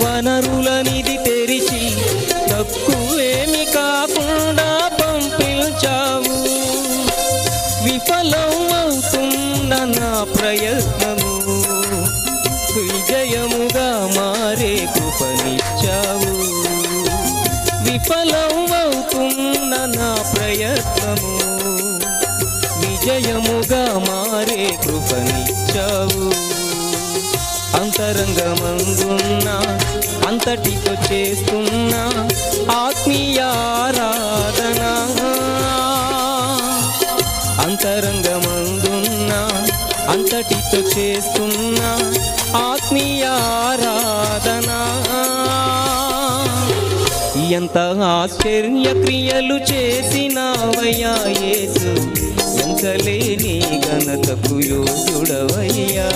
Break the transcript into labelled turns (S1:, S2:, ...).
S1: వనరుల నిధి తెరిచి తక్కువేమి కాకుండా పంపించావు. విఫలం అవుతున్న నా ప్రయత్నము విజయముగా మారే కృపనిచ్చావు. విఫలం అవుతున్న నా ప్రయత్నము విజయముగా మారే కృపనిచ్చావు. అంతరంగమందున్నా అంతటితో చేస్తున్న ఆత్మీయారాధన అంతరంగమందున్నా అంతటితో చేస్తున్న ఆత్మీయారాధన ఎంత ఆశ్చర్య క్రియలు చేసినావయ్యా యేసు ఎంతలేని ఘనతకు యోగుడవయ్యా